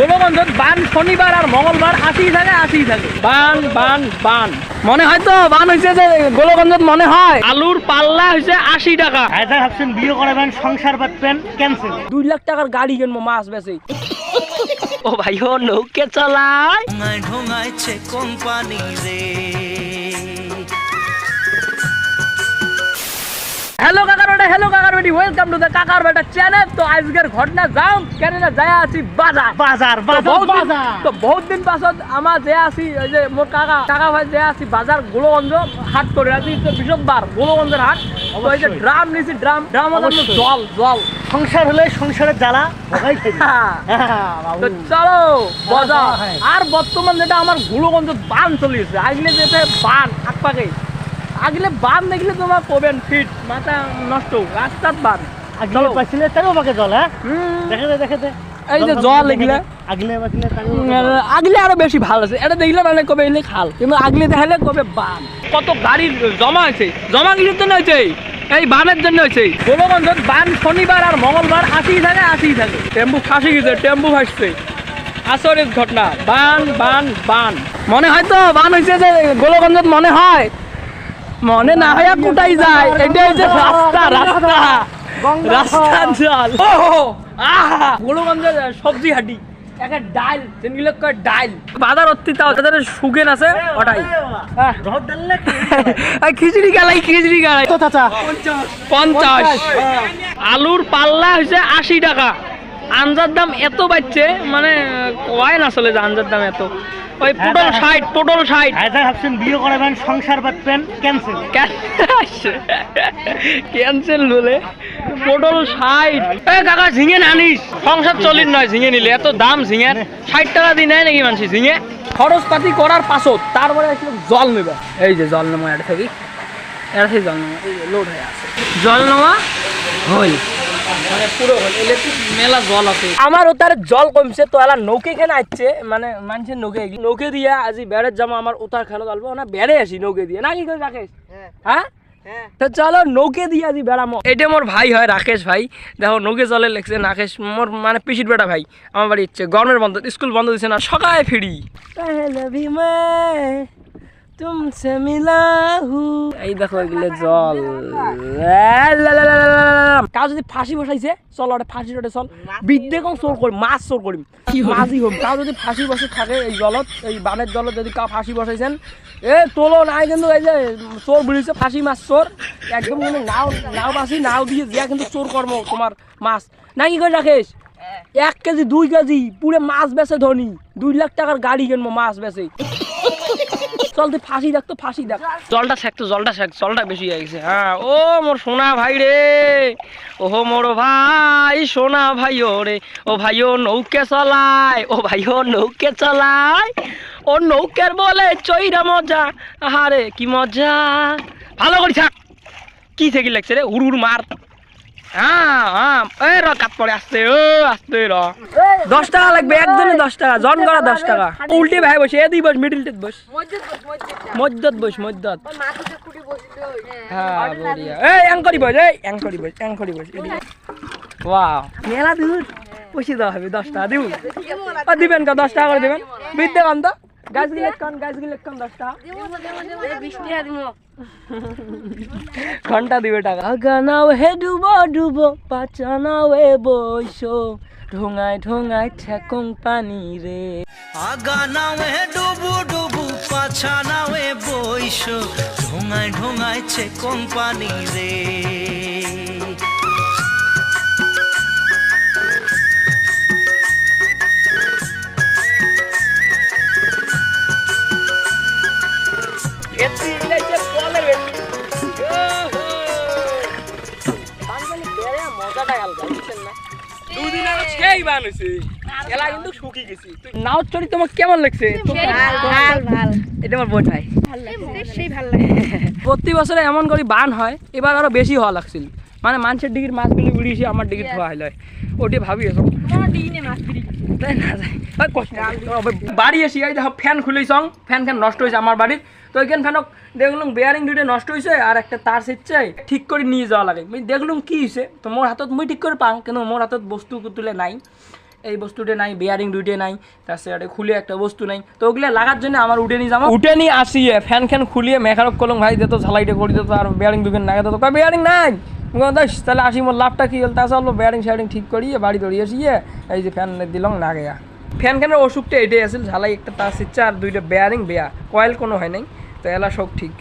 গোলগঞ্জত বান শনিবার আর মঙ্গলবার আসি থাকে আসি থাকে। বান বান বান। মনে হয় তো বান হয়েছে যে গোলগঞ্জত মনে হয়। আলুর পাল্লা হয়েছে আশি টাকা। আয়দা ভাবছেন বিয়ে করাবেন সংসার বাঁধবেন ক্যান্সেল দুই লাখ টাকার গাড়ি কিনবো মাছ বেশি ও ভাই ও নৌকে চালায়। ঢোঙাইছে কোম্পানি রে। হ্যালো বেটি ওয়েলকাম টু দ্য কাকার বেটা চ্যানেল তো আজকের ঘটনা যাও কেন না যায় আছি বাজার। বাজার বাজার তো বহুত দিন পাছত আমার যে আছি ওই যে মোর কাকা কাকা ভাই যে আছি বাজার গোলগঞ্জ হাট করে আছি গোলগঞ্জের হাট। যে ড্রাম নিছি ড্রাম ড্রাম। জল জল। সংসার হলে সংসারের জ্বালা। তো চলো বাজার আর বর্তমান যেটা আমার গোলগঞ্জ বান চলিয়েছে আগলে যেতে বান আকপাকে আগলে বান দেখলে তোমার কবেন ফিট মাথা নষ্ট রাস্তার বান আগলে পাইছিলে তারও আমাকে জল হ্যাঁ। দেখে দে দেখে দে। এই যে জল এগুলা। আগলে পাইছিলে তারও উম, আগলে আরও বেশি ভালো আছে। এটা দেখলে মানে কবে এলে খাল কিন্তু আগলে দেখালে কবে বান কত গাড়ি জমা হয়েছে। জমা কিসের জন্য হয়েছে? এই বানের জন্য হয়েছে। গোলগঞ্জত বান শনিবার আর মঙ্গলবার আসি থাকে আসি থাকে। টেম্পু ফাঁসি গেছে টেম্পু ফাঁসছে। আচরিত ঘটনা। বান বান বান মনে হয় তো বান হয়েছে যে গোলগঞ্জত মনে হয়। মনে না হয় কোটাই যায়। এটা হচ্ছে রাস্তা রাস্তা। রাস্তার জল। ও আহা। সবজি হাটি। একটা ডাইল যেগুলো কয় ডাইল। বাজার অত্তি তাও তাদের সুগেন আছে ওটাই। ডাললে আর খিচড়ি গালাই খিচড়ি গালাই। পঞ্চাশ। আলুর পাল্লা হয়েছে আশি টাকা। আঞ্জার দাম এত বাড়ছে মানে কয় না চলে যে আঞ্জার দাম এত? ওই পটল ষাট পটল ষাট। আয়দা ভাবছেন বিয়ে করাবেন সংসার বাঁধবেন ক্যান্সেল ক্যান্সেল বলে? পটল ষাট। এ কাকা ঝিঙে নানিস সংসার চলির নয় ঝিঙে নিলে। এত দাম ঝিঙের ষাট টাকা দিয়ে নেয় নাকি মানুষ ঝিঙে? খরচ পাতি করার পাছত তারপরে জল নেবে। এই যে জল নেওয়া এটা থেকে। এটা থেকে জল যে লোড হয়ে আছে। জল নেওয়া হল মানে পুরো হল ইলেকট্রিক মেলা জল আছে। আমার ওতার জল কমছে তো এলা নৌকে খেলে আসছে? মানে মানুষের নৌকে নৌকে দিয়া আজি বেড়ের জামা আমার ওতার খেলা চলবো না বেড়ে আসি নৌকে দিয়ে। না কি করে রাকেশ? হ্যাঁ। তো চলো নৌকে দিয়ে আজি বেড়ামো। এটা মোর ভাই হয় রাকেশ ভাই। দেখো নৌকে জলে লেখছে রাকেশ মোর মানে পিসির বেটা ভাই। আমার বাড়ি ইচ্ছে গরমের বন্ধ স্কুল বন্ধ দিছে না সকালে ফিরি। তুমসে মিলাহু। এই দেখো এগুলো জল। কাজ যদি ফাঁসি বসাইছে চল ওটা ফাঁসি ওটা চল। বিদ্যে কম চোর করি মাছ চোর করিম কি মাছই হোম কাজ যদি ফাঁসি বসে থাকে এই জলত এই বানের জলত যদি কাউ ফাঁসি বসাইছেন এ তোলো নাই কিন্তু এই যে চোর বুলিছে ফাঁসি মাছ চোর। একদম কিন্তু নাও নাও বাঁচি নাও দিয়ে যা কিন্তু চোর কর্ম তোমার মাছ। না কি করে রাখিস হ্যাঁ। এক কেজি দুই কেজি পুরে মাছ বেছে ধনী। দুই লাখ টাকার গাড়ি কিনবো মাছ বেছে চল তুই ফাঁসি দেখ, তো ফাঁসি দেখ। জলটা শেখ তো, জলটা শেখ জলটা বেশি গেছে। হ্যাঁ ও মোর সোনা ভাই রে। ওহো মোর ভাই, সোনা ভাই ও রে। ও ভাইও নৌকে চলায়, ও ভাইও নৌকে চলায়। ও নৌকের বলে চৈরা মজা। আহারে, কি মজা। ভালো করি থাক। কি থেকে লাগছে রে? হুড় মার। দশ টাকা লাগবে একজনে দশ টাকা জন করা দশ টাকা। উল্টে ভাই বসে এদিকে বস মিডিলতে বস। মধ্যত বস মধ্যত হ্যাঁ। বড়িয়া। এই অ্যাঙ্করি বস এই অ্যাঙ্করি বস অ্যাঙ্করি বস ওয়াও। মেলা দূর। পয়সা দেওয়া হবে দশ টাকা দিব। দিবেন কা দশ টাকা করে দিবেন। বিদ্যে কান তো গাছ গিলে কান গাছ গিলে কান দশ টাকা ঘণ্টা দিবে টাকা। গানাও হে ডুবো ডুবো পাচানাও এ বইসো ঢোঙায় ঢোঙায় ঠেকং পানি রে। আগা নামে ডুবু ডুবু পাছা নামে বইস ঢোঙায় ঢোঙাইছে কোম্পানি রে। দুদিন আগে সেই বান হয়েছে এলা কিন্তু শুকিয়ে গেছি। নাও চড়ি তোমার কেমন লাগছে? এটা আমার বোন ভাই। প্রতি বছরে এমন করে বান হয় এবার আরও বেশি হওয়া লাগছিল। মানে মানুষের ডিগির মাছগুলি উড়িয়েছে আমার ডিগির ধোয়া হইল ওটি ভাবি তাই না। ওই বাড়ি এসি এই দেখো ফ্যান খুলেই সং ফ্যান ফ্যান নষ্ট হয়েছে আমার বাড়ির। তো ওইখান ফ্যানক দেখলাম বেয়ারিং দুইটা নষ্ট হয়েছে আর একটা তার ছিটছে ঠিক করে নিয়ে যাওয়া লাগে। মুই দেখলাম কি হয়েছে তো মোর হাতত মুই ঠিক করে পাং কিন্তু মোর হাতত বস্তু তুলে নাই। এই বস্তুটা নাই বিয়ারিং দুইটে নাই তার সাথে খুলে একটা বস্তু নাই। তো ওগুলো লাগার জন্য আমার উঠে নিয়ে যাব। উঠে নিয়ে আসিয়ে ফ্যান ফ্যান খুলিয়ে মেকারক কলম ভাই দিত ঝালাইটা করে দিত আর বিয়ারিং দুবেন না দিত বিয়ারিং নাই? দাস তাহলে আসি, মোর লাভটা কি হল? তা চলো ব্যাটিং শ্যাটিং ঠিক করিয়ে বাড়ি দড়িয়ে আসিয়ে এই যে ফ্যান দিলাম না গেয়া ফ্যান ফ্যানের অসুখটা এটাই আছিল, ঝালাই একটা তাস ইচ্ছা আর দুইটা বেয়ারিং বেয়া কয়েল কোনো হয় নাই, তো এলা সব ঠিক।